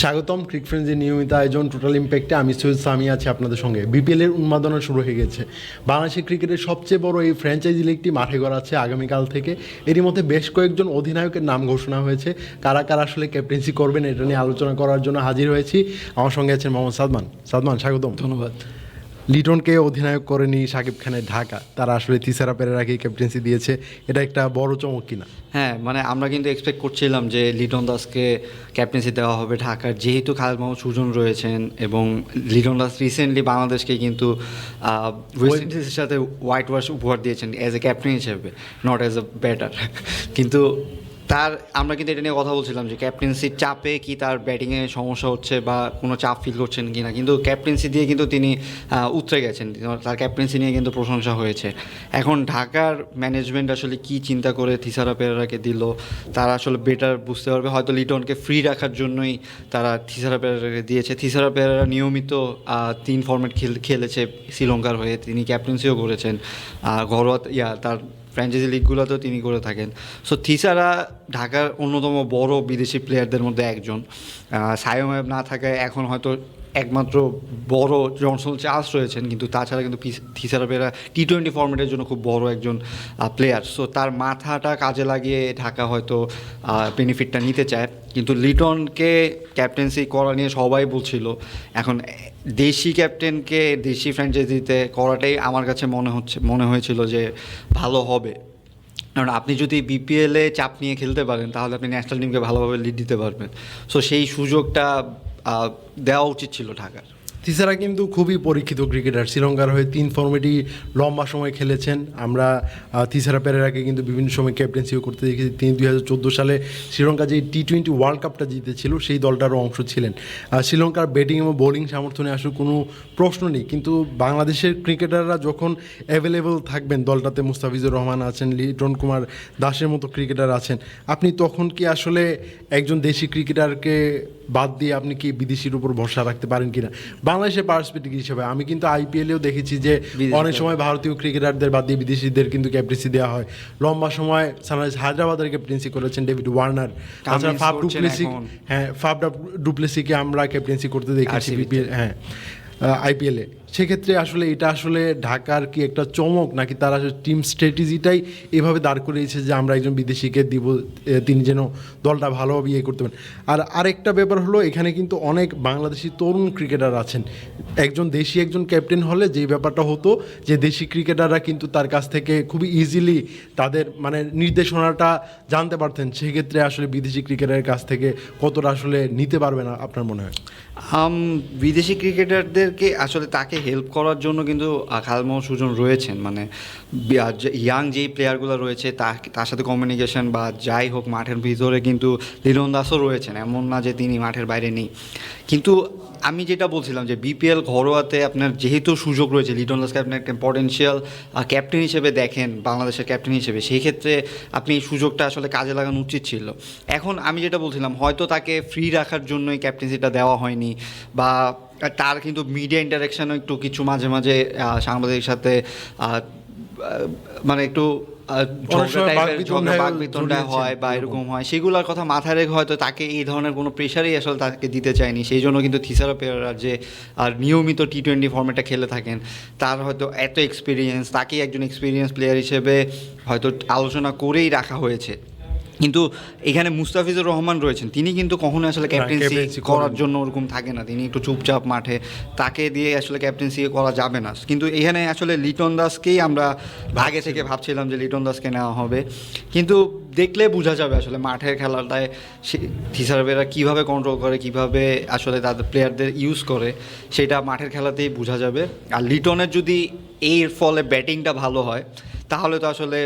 স্বাগতম ক্রিক ফ্রেন্ডসের নিয়মিত আয়োজন টোটাল ইম্প্যাক্টে আমি সৈয়দ সামি আছি আপনাদের সঙ্গে। বিপিএল এর উন্মাদনা শুরু হয়ে গেছে। বাংলাদেশের ক্রিকেটের সবচেয়ে বড় এই ফ্র্যাঞ্চাইজি লিগটি মাঠে গড়াচ্ছে আগামীকাল থেকে। এরই মধ্যে বেশ কয়েকজন অধিনায়কের নাম ঘোষণা হয়েছে। কারা কারা আসলে ক্যাপ্টেন্সি করবেন, এটা নিয়ে আলোচনা করার জন্য হাজির হয়েছি। আমার সঙ্গে আছেন মোহাম্মদ সাদমান। সাদমান, স্বাগতম। ধন্যবাদ। লিটনকে অধিনায়ক করেনি সাকিব খানের ঢাকা। তারা আসলে তিসারা পেরেরাকে ক্যাপ্টেন্সি দিয়েছে। এটা একটা বড় চমক কিনা? হ্যাঁ মানে আমরা কিন্তু এক্সপেক্ট করছিলাম যে লিটন দাসকে ক্যাপ্টেন্সি দেওয়া হবে ঢাকার। যেহেতু খালেদ মোহাম্মদ সুজন রয়েছেন এবং লিটন দাস রিসেন্টলি বাংলাদেশকে কিন্তু ওয়েস্ট ইন্ডিজের সাথে হোয়াইট ওয়াশ উপহার দিয়েছেন অ্যাজ এ ক্যাপ্টেন হিসেবে নট অ্যাজ এ ব্যাটার কিন্তু তার, আমরা কিন্তু এটা নিয়ে কথা বলছিলাম যে ক্যাপ্টেন্সির চাপে কি তার ব্যাটিংয়ে সমস্যা হচ্ছে বা কোনো চাপ ফিল করছেন কি না। কিন্তু ক্যাপ্টেন্সি দিয়ে কিন্তু তিনি উতরে গেছেন। তার ক্যাপ্টেন্সি নিয়ে কিন্তু প্রশংসা হয়েছে। এখন ঢাকার ম্যানেজমেন্ট আসলে কি চিন্তা করে থিসারা পেরারাকে দিল, তারা আসলে বেটার বুঝতে পারবে। হয়তো লিটনকে ফ্রি রাখার জন্যই তারা থিসারা পেরারাকে দিয়েছে। থিসারা পেরারা নিয়মিত তিন ফর্মেট খেলেছে শ্রীলঙ্কার হয়ে। তিনি ক্যাপ্টেন্সিও করেছেন। ঘরোয়া, ইয়া, তার ফ্র্যাঞ্চাইজি লিগগুলোতেও তিনি করে থাকেন। সো থিসারা ঢাকার অন্যতম বড় বিদেশি প্লেয়ারদের মধ্যে একজন। সায়ম না থাকায় এখন হয়তো একমাত্র বড় জনসন চার্লস রয়েছেন, কিন্তু তাছাড়া কিন্তু পিস- থিসারা পেরা টি টোয়েন্টি ফর্মেটের জন্য খুব বড় একজন প্লেয়ার সো তার মাথাটা কাজে লাগিয়ে ঢাকা হয়তো বেনিফিটটা নিতে চায়। কিন্তু লিটনকে ক্যাপ্টেন্সি করা নিয়ে সবাই বলছিল, এখন দেশি ক্যাপ্টেনকে দেশি ফ্র্যাঞ্চাইজিতে করাটাই আমার কাছে মনে হচ্ছে, মনে হয়েছিল যে ভালো হবে। কারণ আপনি যদি বিপিএলে চাপ নিয়ে খেলতে পারেন, তাহলে আপনি ন্যাশনাল টিমকে ভালোভাবে লিড দিতে পারবেন। সো সেই সুযোগটা দেওয়া উচিত ছিল ঢাকার। তিসারা কিন্তু খুবই পরীক্ষিত ক্রিকেটার। শ্রীলঙ্কার হয়ে তিন ফর্মেটই লম্বা সময় খেলেছেন। আমরা তিসারা পেরেরাকে কিন্তু বিভিন্ন সময় ক্যাপ্টেন্সিও করতে দেখেছি। তিনি দুই হাজার চোদ্দ সালে শ্রীলঙ্কা যে টি টোয়েন্টি ওয়ার্ল্ড কাপটা জিতেছিল, সেই দলটারও অংশ ছিলেন। শ্রীলঙ্কার ব্যাটিং এবং বোলিং সামর্থ্য নিয়ে আসলে কোনো প্রশ্ন নেই। কিন্তু বাংলাদেশের ক্রিকেটাররা যখন অ্যাভেলেবল থাকবেন, দলটাতে মুস্তাফিজুর রহমান আছেন, লিটন কুমার দাসের মতো ক্রিকেটার আছেন, আপনি তখন কি আসলে একজন দেশি ক্রিকেটারকে বাদ দিয়ে আপনি কি বিদেশির উপর ভরসা রাখতে পারেন কিনা? বাংলাদেশের পার্সপেক্টিভ হিসেবে আমি কিন্তু আইপিএলেও দেখেছি যে অনেক সময় ভারতীয় ক্রিকেটারদের বাদ দিয়ে বিদেশিদের কিন্তু ক্যাপ্টেন্সি দেওয়া হয়। লম্বা সময় সানরাইজ হায়দ্রাবাদের ক্যাপ্টেন্সি করেছেন ডেভিড ওয়ার্নার। তাছাড়া ফাফ ডুপ্লেসি। হ্যাঁ ফাফ ডুপ্লেসিকে আমরা ক্যাপ্টেন্সি করতে দেখেছি বিপিএল হ্যাঁ আইপিএলে সেক্ষেত্রে আসলে এটা আসলে ঢাকার কি একটা চমক নাকি তারা টিম স্ট্র্যাটেজিটাই এভাবে দাঁড় করিয়েছে যে আমরা একজন বিদেশিকে দিব তিনি যেন দলটা ভালোভাবে ইয়ে করতে পারেন। আর আরেকটা ব্যাপার হলো, এখানে কিন্তু অনেক বাংলাদেশি তরুণ ক্রিকেটার আছেন। একজন দেশি, একজন ক্যাপ্টেন হলে যে ব্যাপারটা হতো যে দেশি ক্রিকেটাররা কিন্তু তার কাছ থেকে খুবই ইজিলি তাদের মানে নির্দেশনাটা জানতে পারতেন, সেক্ষেত্রে আসলে বিদেশি ক্রিকেটারের কাছ থেকে কতটা আসলে নিতে পারবে না আপনার মনে হয়? বিদেশি ক্রিকেটারদেরকে আসলে তাকে হেল্প করার জন্য কিন্তু মোহাম্মদ সুজন রয়েছেন। মানে ইয়াং যেই প্লেয়ারগুলো রয়েছে, তা- তার সাথে কমিউনিকেশন বা যাই হোক মাঠের ভিতরে কিন্তু লিলন দাসও রয়েছেন। এমন না যে তিনি মাঠের বাইরে নেই। কিন্তু আমি যেটা বলছিলাম যে বিপিএল ঘরোয়াতে আপনার যেহেতু সুযোগ রয়েছে লিটন দাসকে আপনি একটা পটেনশিয়াল ক্যাপ্টেন হিসেবে দেখেন, বাংলাদেশের ক্যাপ্টেন হিসেবে, সেই ক্ষেত্রে আপনি এই সুযোগটা আসলে কাজে লাগানো উচিত ছিল। এখন আমি যেটা বলছিলাম, হয়তো তাকে ফ্রি রাখার জন্যই ক্যাপ্টেন্সিটা দেওয়া হয়নি, বা তার কিন্তু মিডিয়া ইন্টারাকশনও একটু কিছু মাঝে মাঝে সাংবাদিকের সাথে মানে একটু ঝগড়া হয় বা এরকম। হয়। সেগুলোর কথা মাথায় রেখে হয়তো তাকে এই ধরনের কোনো প্রেশারই আসলে তাকে দিতে চায়নি। সেই জন্য কিন্তু থিসারা পেয়ারা যে আর নিয়মিত টি টোয়েন্টি ফর্মেটে খেলে থাকেন তার হয়তো এত এক্সপিরিয়েন্স তাকেই একজন এক্সপিরিয়েন্স প্লেয়ার হিসেবে হয়তো আলোচনা করেই রাখা হয়েছে। কিন্তু এখানে মুস্তাফিজুর রহমান রয়েছেন। তিনি কিন্তু কখনো আসলে ক্যাপ্টেন্সি করার জন্য ওরকম থাকে না। তিনি একটু চুপচাপ মাঠে তাকে দিয়ে আসলে ক্যাপ্টেন্সি করা যাবে না। কিন্তু এখানে আসলে লিটন দাসকেই আমরা আগে থেকে ভাবছিলাম যে লিটন দাসকে নেওয়া হবে। কিন্তু দেখলে বোঝা যাবে আসলে মাঠের খেলাটায় থিসারবেরা কীভাবে কন্ট্রোল করে কীভাবে আসলে তাদের প্লেয়ারদের ইউজ করে সেটা মাঠের খেলাতেই বোঝা যাবে। আর লিটনের যদি এর ফলে ব্যাটিংটা ভালো হয় তাহলে তো আসলে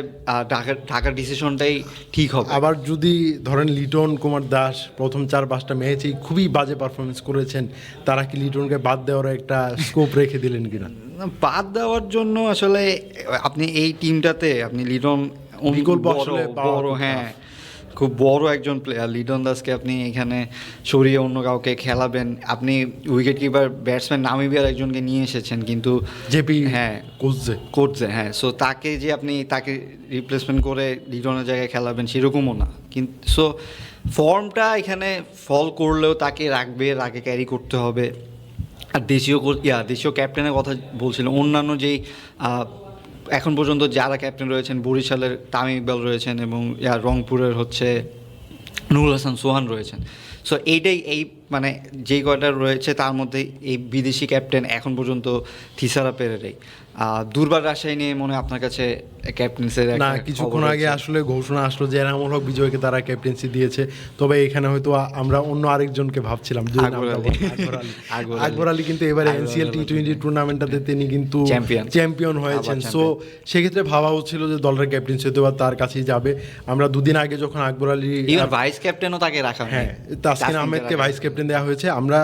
ঢাকার ঢাকার ডিসিশনটাই ঠিক হবে। আবার যদি ধরেন লিটন কুমার দাস প্রথম চার পাঁচটা ম্যাচেই খুবই বাজে পারফরমেন্স করেছেন তারা কি লিটনকে বাদ দেওয়ার একটা স্কোপ রেখে দিলেন কিনা? বাদ দেওয়ার জন্য আসলে আপনি এই টিমটাতে আপনি লিটন বিকল্প আসলে বড় হ্যাঁ খুব বড় একজন প্লেয়ার লিডন দাসকে আপনি এখানে সরিয়ে অন্য কাউকে খেলাবেন। আপনি উইকেট কিপার ব্যাটসম্যান নামিবিয়ার একজনকে নিয়ে এসেছেন কিন্তু জেপি হ্যাঁ কোচে করছে হ্যাঁ সো তাকে যে আপনি তাকে রিপ্লেসমেন্ট করে লিডনের জায়গায় খেলাবেন সেরকমও না। কিন্তু সো ফর্মটা এখানে ফল করলেও তাকে রাখবে রাগে ক্যারি করতে হবে। আর দেশীয় ইয়া দেশীয় ক্যাপ্টেনের কথা বলছিলাম অন্যান্য যেই এখন পর্যন্ত যারা ক্যাপ্টেন রয়েছেন, বরিশালের তামিম ইকবাল রয়েছেন এবং রংপুরের হচ্ছে নুরুল হাসান সোহান রয়েছেন। সো এইটাই, এই মানে যেই কয়টা রয়েছে তার মধ্যে এই বিদেশি ক্যাপ্টেন এখন পর্যন্ত থিসারা পেরেরাই। দুর্বার রাজশাহী নিয়ে মনে আপনার কাছে ক্যাপ্টেন্সের না কিছুক্ষণ আগে আসলে ঘোষণা আসলো যে এনামুল হক বিজয়কে তারা ক্যাপ্টেন্সি দিয়েছে। তবে এখানে হয়তো আমরা অন্য আরেকজনকে ভাবছিলাম আকবর আলী। কিন্তু এবারে এনসিএল টি টোয়েন্টি টুর্নামেন্টটাতে তিনি কিন্তু। চ্যাম্পিয়ন হয়েছেন। সো সেক্ষেত্রে ভাবা হচ্ছিল যে দলের ক্যাপ্টেন্সি হয়তো তার কাছেই যাবে। আমরা দুদিন আগে যখন আকবর আলী ভাইস ক্যাপ্টেনও তাকে রাখা হ্যাঁ তাসকিন আহমেদকে ভাইস ক্যাপ্টেন দেওয়া হয়েছে। আমরা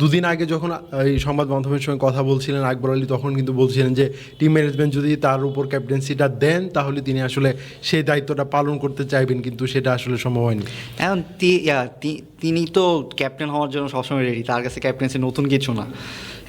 দুদিন আগে যখন এই সংবাদ মাধ্যমের সঙ্গে কথা বলছিলেন, আকবর আলী তখন কিন্তু বলছিলেন যে টিম ম্যানেজমেন্ট যদি তার উপর ক্যাপ্টেন্সিটা দেন, তাহলে তিনি আসলে সেই দায়িত্বটা পালন করতে চাইবেন, কিন্তু সেটা আসলে সম্ভব হয়নি। এখন তিনি তো ক্যাপ্টেন হওয়ার জন্য সবসময় রেডি তার কাছে ক্যাপ্টেন্সি নতুন কিছু না।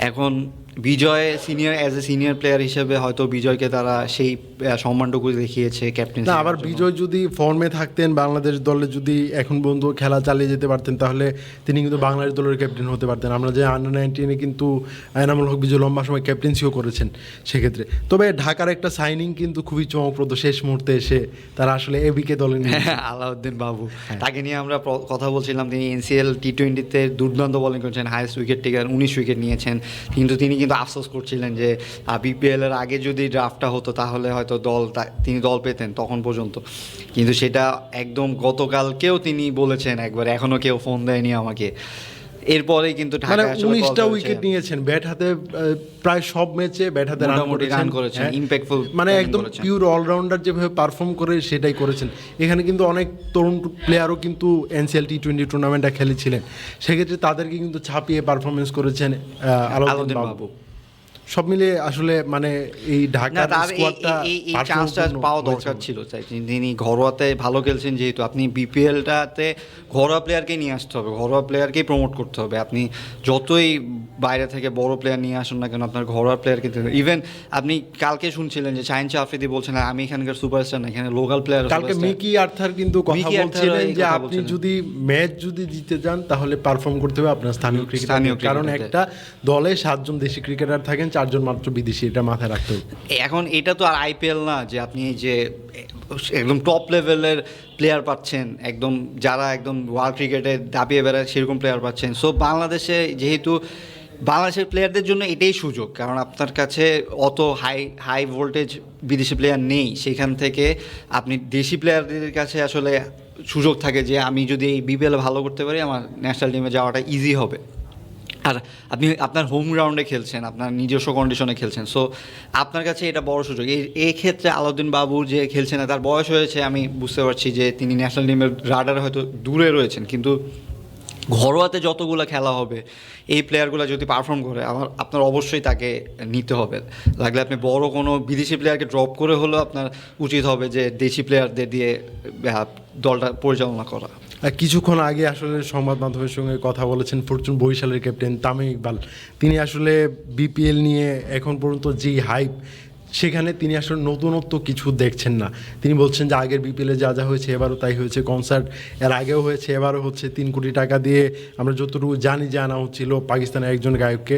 এখন Vijay senior as a senior player হিসেবে হয়তো বিজয়কে তারা সেই সম্মানটুকু দেখিয়েছে ক্যাপ্টেন না আবার বিজয় যদি ফর্মে থাকতেন বাংলাদেশ দলে যদি এখন পর্যন্ত খেলা চালিয়ে যেতে পারতেন তাহলে তিনি কিন্তু বাংলাদেশ দলের ক্যাপ্টেন হতে পারতেন। আমরা যে আন্ডার নাইনটিনে কিন্তু এনামুল হক বিজয় লম্বা সময় ক্যাপ্টেন্সিও করেছেন সেক্ষেত্রে। তবে ঢাকার একটা সাইনিং কিন্তু খুবই চমকপ্রদ শেষ মুহূর্তে এসে তারা আসলে এবিকে দলে নিয়ে হ্যাঁ, আলাউদ্দিন বাবু। তাকে নিয়ে আমরা কথা বলছিলাম তিনি এনসিএল টি টোয়েন্টিতে দুর্দান্ত বোলিং করেছেন হাইয়েস্ট উইকেট টেকার উনিশ উইকেট নিয়েছেন। কিন্তু তিনি কিন্তু আফসোস করছিলেন যে বিপিএল এর আগে যদি ড্রাফটটা হতো তাহলে হয়তো দল তিনি দল পেতেন তখন পর্যন্ত। কিন্তু সেটা একদম গতকালকেও তিনি বলেছেন একবার এখনও কেউ ফোন দেয়নি আমাকে। এরপরে কিন্তু মানে ঢাকা আসলে উনিশটা উইকেট নিয়েছেন ব্যাট হাতে প্রায় সব ম্যাচে ব্যাট হাতে রান করেছেন হ্যাঁ। মানে একদম। পিওর অলরাউন্ডার যেভাবে পারফর্ম করে সেটাই করেছেন এখানে কিন্তু অনেক তরুণ প্লেয়ারও কিন্তু এনসিএল টি টোয়েন্টি টুর্নামেন্টটা খেলেছিলেন সেক্ষেত্রে তাদেরকে কিন্তু ছাপিয়ে পারফরমেন্স করেছেন আলোদিন আলাউদ্দিন আলাউদ্দিন বাবু বাবু। সব মিলিয়ে আসলে মানে এই না ঢাকার স্কোয়াডটা এই- চান্সটা পাওয়া দরকার ছিল তিনি- ঘরোয়াতে ভালো খেলছেন যেহেতু। আপনি বিপিএলটাতে ঘরোয়া প্লেয়ারকেই নিয়ে আসতে হবে ঘরোয়া প্লেয়ারকেই প্রমোট করতে হবে। আপনি যতই বাইরে থেকে বড় প্লেয়ার নিয়ে আসুন না কেন আপনার ঘরোয়া প্লেয়ারকে ইভেন আপনি কালকে শুনছিলেন যে শাহিন আফ্রিদি বলছেন আমি এখানকার সুপারস্টার না এখানে লোকাল প্লেয়ার কালকে মিকি আর্থার কিন্তু কথা বলছিলেন যে আপনি যদি ম্যাচ যদি জিতে যান তাহলে পারফর্ম করতে হবে আপনার স্থানীয় স্থানীয় কারণ একটা দলে সাতজন দেশি ক্রিকেটার থাকেন চারজন মাত্র বিদেশি, এটা মাথায় রাখতে এখন এটা তো আর আইপিএল না, যে আপনি যে, একদম টপ লেভেলের প্লেয়ার পাচ্ছেন, একদম যারা একদম ওয়ার্ল্ড ক্রিকেটে দাপিয়ে বেড়ায়, সেরকম প্লেয়ার পাচ্ছেন। সো বাংলাদেশে যেহেতু, বাংলাদেশের প্লেয়ারদের জন্য এটাই সুযোগ, কারণ আপনার কাছে অত হাই হাই ভোল্টেজ বিদেশি প্লেয়ার নেই। সেখান থেকে আপনি দেশি প্লেয়ারদের কাছে আসলে সুযোগ থাকে যে, আমি যদি এই বিপিএল ভালো করতে পারি, আমার ন্যাশনাল টিমে যাওয়াটা ইজি হবে। আর আপনি আপনার হোম গ্রাউন্ডে খেলছেন, আপনার নিজস্ব কন্ডিশনে খেলছেন সো আপনার কাছে এটা বড় সুযোগ। এই ক্ষেত্রে আলাউদ্দিন বাবু যে খেলছেন না তার বয়স হয়েছে, আমি বুঝতে পারছি যে তিনি ন্যাশনাল টিমের রাডার হয়তো দূরে রয়েছেন, কিন্তু ঘরোয়াতে যতগুলো খেলা হবে, এই প্লেয়ারগুলো যদি পারফর্ম করে, আমার, আপনার অবশ্যই তাকে নিতে হবে। লাগলে আপনি বড় কোনো বিদেশি প্লেয়ারকে ড্রপ করে হলেও আপনার উচিত হবে যে দেশি প্লেয়ারদের দিয়ে দলটা পরিচালনা করা। কিছুক্ষণ আগে আসলে সংবাদ মাধ্যমের সঙ্গে কথা বলেছেন ফরচুন বরিশালের ক্যাপ্টেন তামিম ইকবাল। তিনি আসলে বিপিএল নিয়ে এখন পর্যন্ত যেই হাইপ সেখানে তিনি আসলে নতুনত্ব কিছু দেখছেন না। তিনি বলছেন যে আগের বিপিএলে যা যা হয়েছে এবারও তাই হয়েছে কনসার্ট এর আগেও হয়েছে এবারও হচ্ছে তিন কোটি টাকা দিয়ে আমরা যতটুকু জানি যে আনা হচ্ছিল পাকিস্তানের একজন গায়ককে।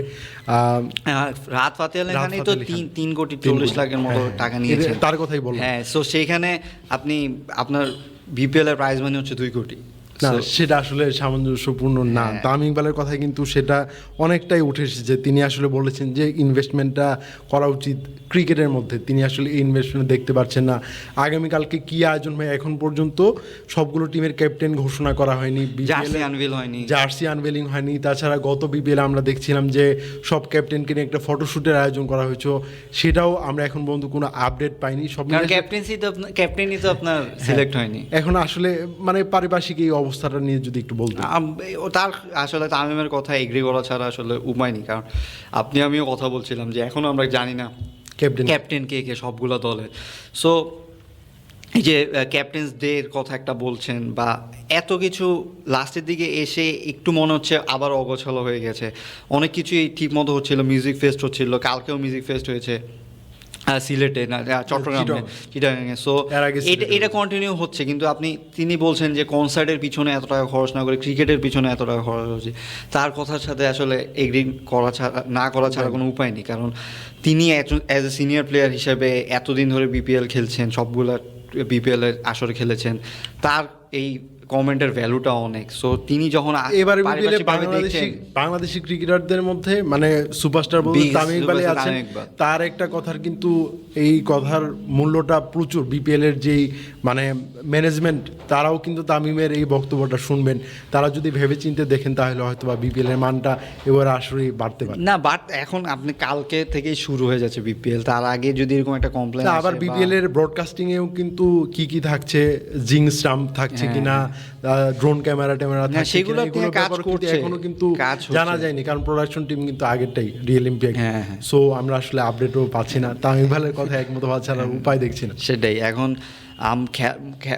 হ্যাঁ, রাত ফাতে খানই তো তিন কোটি চল্লিশ লাখের মতো হ্যাঁ, টাকা হ্যাঁ। তার কথাই বললাম। হ্যাঁ সো সেইখানে আপনি আপনার বিপিএল এর প্রাইজ মানি হচ্ছে দুই কোটি। না সেটা আসলে সামঞ্জস্যপূর্ণ না। হ্যাঁ। তামিম ইকবালের কথা কিন্তু সেটা অনেকটাই উঠে এসেছে তিনি আসলে বলেছেন যে ইনভেস্টমেন্টটা করা উচিত ক্রিকেটের মধ্যে। তিনি আসলে এই ইনভেস্টমেন্ট দেখতে পাচ্ছেন না। আগামীকালকে কি আয়োজন হয় এখন পর্যন্ত সবগুলো টিমের ক্যাপ্টেন ঘোষণা করা হয়নি। জার্সি হয়নি। জার্সি আনভেলিং হয়নি। তাছাড়া গত বিপিএল আমরা দেখছিলাম যে সব ক্যাপ্টেনকে নিয়ে একটা ফটোশ্যুটের আয়োজন করা হয়েছে। সেটাও আমরা এখন পর্যন্ত কোনো আপডেট পাইনি। সব ক্যাপ্টেন্সি তো ক্যাপ্টেনই তো আপনার সিলেক্ট হয়নি। এখন আসলে মানে পারিপার্শ্বিক এই অবস্থাটা নিয়ে যদি একটু বলতেন। তার আসলে তামিমের কথা এগ্রি করা ছাড়া আসলে উপায় নেই কারণ আপনি আমিও কথা বলছিলাম যে এখনও আমরা জানি না ক্যাপ্টেন ক্যাপ্টেন কে কে সবগুলো দলের সো এই যে ক্যাপ্টেন্স ডে এর কথা একটা বলছেন বা এত কিছু লাস্টের দিকে এসে একটু মনে হচ্ছে আবার অগোছালো হয়ে গেছে। অনেক কিছুই ঠিক মতো হচ্ছিল মিউজিক ফেস্ট হচ্ছিল কালকেও মিউজিক ফেস্ট হয়েছে। সিলেটে না চট্টগ্রামে চিটাগাং। চিটাগাংয়ে সো এটা এটা কন্টিনিউ হচ্ছে কিন্তু আপনি তিনি বলছেন যে কনসার্টের পিছনে এত টাকা খরচ না করে ক্রিকেটের পিছনে এত টাকা খরচ হচ্ছে। তার কথার সাথে আসলে এগ্রি করা ছাড়া না করা ছাড়া কোনো উপায় নেই কারণ তিনি একজন অ্যাজ এ সিনিয়র প্লেয়ার হিসেবে এতদিন ধরে বিপিএল খেলছেন সবগুলা বিপিএল এর আসরে খেলেছেন। তার এই কমেন্টের ভ্যালুটা অনেক। সো তিনি যখন এবারে বিপিএলে বাংলাদেশি বাংলাদেশি ক্রিকেটারদের মধ্যে মানে সুপারস্টার বলতে তামিম superstar আছেন। তার একটা কথার কিন্তু এই কথার মূল্যটা প্রচুর। বিপিএল এর যেই মানে ম্যানেজমেন্ট তারাও কিন্তু তামিমের এই বক্তব্যটা শুনবেন। তারা যদি ভেবে চিন্তে দেখেন তাহলে হয়তো বা বিপিএল এর মানটা এবার আসলে বাড়তে পারে। না বাট এখন আপনি কালকে থেকেই শুরু হয়ে যাচ্ছে বিপিএল তার আগে যদি এরকম একটা কমপ্লেন আবার বিপিএল এর ব্রডকাস্টিং এও কিন্তু কি কি থাকছে জিং স্টাম্প থাকছে কিনা ড্রোন ক্যামেরা ট্যামেরা হ্যাঁ। সেগুলো কাজ করছে। এখনও কিন্তু জানা যায়নি কারণ প্রোডাকশন টিম কিন্তু আগেরটাই রিয়েল ইম্প্যাক্ট হ্যাঁ, হ্যাঁ। সো আমরা আসলে আপডেটও পাচ্ছি না তামিম ভালের কথা একমত হওয়া ছাড়া উপায় দেখছি না সেটাই এখন আম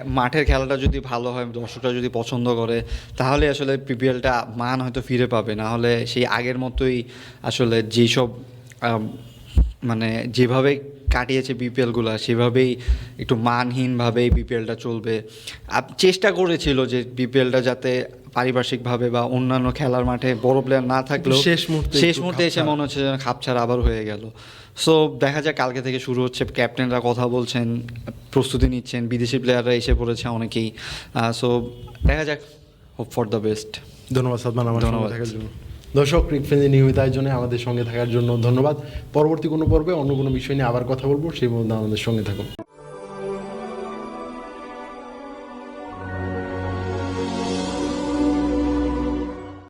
মাঠের খেলাটা যদি ভালো হয় দর্শকরা যদি পছন্দ করে তাহলে আসলে পিপিএলটা মান হয়তো ফিরে পাবে না হলে সেই আগের মতোই আসলে যেসব মানে যেভাবে কাটিয়েছে বিপিএলগুলো সেভাবেই একটু মানহীনভাবেই বিপিএলটা চলবে। আপ- চেষ্টা করেছিল যে বিপিএলটা যাতে পারিপার্শ্বিকভাবে বা অন্যান্য খেলার মাঠে বড় প্লেয়ার না থাকলেও শেষ মুহূর্তে শেষ মুহূর্তে এসে মনে হচ্ছে যেন খাপছাড়া আবার হয়ে গেল। সো দেখা যাক কালকে থেকে শুরু হচ্ছে ক্যাপ্টেনরা কথা বলছেন প্রস্তুতি নিচ্ছেন বিদেশি প্লেয়াররা এসে পড়েছে অনেকেই। সো দেখা যাক হোপ ফর দ্য বেস্ট ধন্যবাদ সাদমান আমার ধন্যবাদ। দর্শক ক্রিক ফ্রেন্ডের নিয়মিত আয়োজনে আমাদের সঙ্গে থাকার জন্য ধন্যবাদ। পরবর্তী কোনো পর্বে অন্য কোনো বিষয় নিয়ে আবার কথা বলব, সেই মধ্যে আমাদের সঙ্গে থাকুন।